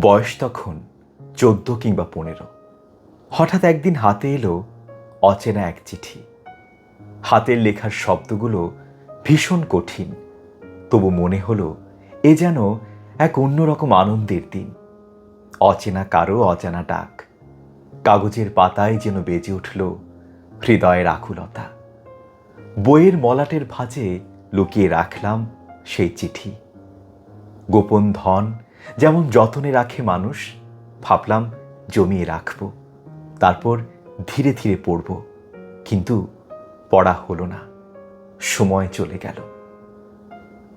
বয়স তখন চোদ্দ কিংবা পনেরো। হঠাৎ একদিন হাতে এলো অচেনা এক চিঠি। হাতের লেখার শব্দগুলো ভীষণ কঠিন, তবু মনে হলো এ যেন এক অন্যরকম আনন্দের দিন। অচেনা কারও অজানা ডাক, কাগজের পাতায় যেন বেজে উঠল হৃদয়ের আকুলতা। বইয়ের মলাটের ভাঁজে লুকিয়ে রাখলাম সেই চিঠি। গোপন ধন যেমন যতনে রাখে মানুষ, ভাবলাম জমিয়ে রাখব। তারপর ধীরে ধীরে পড়ব। কিন্তু পড়া হলো না। সময় চলে গেল।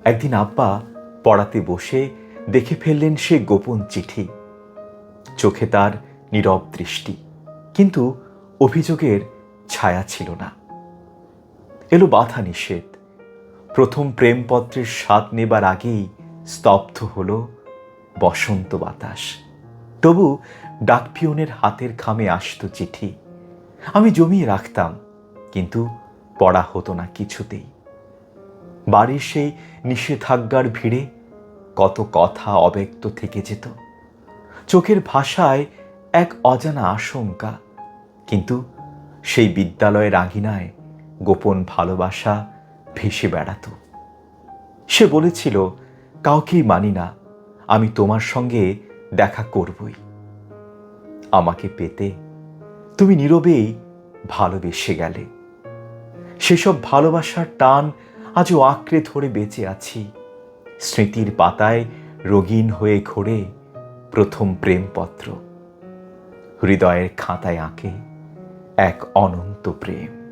একদিন আব্বা পড়াতে বসে দেখে ফেললেন সে গোপন চিঠি। চোখে তার নীরব দৃষ্টি। কিন্তু অভিযোগের ছায়া ছিল না। এলো বাধা নিষেধ। প্রথম প্রেমপত্রের স্বাদ নেবার আগেই স্তব্ধ হলো বসন্ত বাতাস। তবু ডাকপিয়নের হাতের খামে আসতো চিঠি। আমি জমিয়ে রাখতাম, কিন্তু পড়া হতো না কিছুতেই। বাড়ির সেই নিষেধাজ্ঞার ভিড়ে কত কথা অব্যক্ত থেকে যেত। চোখের ভাষায় এক অজানা আশঙ্কা, কিন্তু সেই বিদ্যালয়ের আঙিনায় গোপন ভালোবাসা ভেসে বেড়াতো। সে বলেছিল, কাউকেই মানি না আমি তোমার সঙ্গে দেখা করবই। আমাকে পেতে তুমি নীরবেই ভালোবেসে গেলে। সেসব ভালোবাসার টান আজও আঁকড়ে ধরে বেঁচে আছি। স্মৃতির পাতায় রঙিন হয়ে ঘোরে প্রথম প্রেমপত্র। হৃদয়ের খাতায় আঁকে এক অনন্ত প্রেম।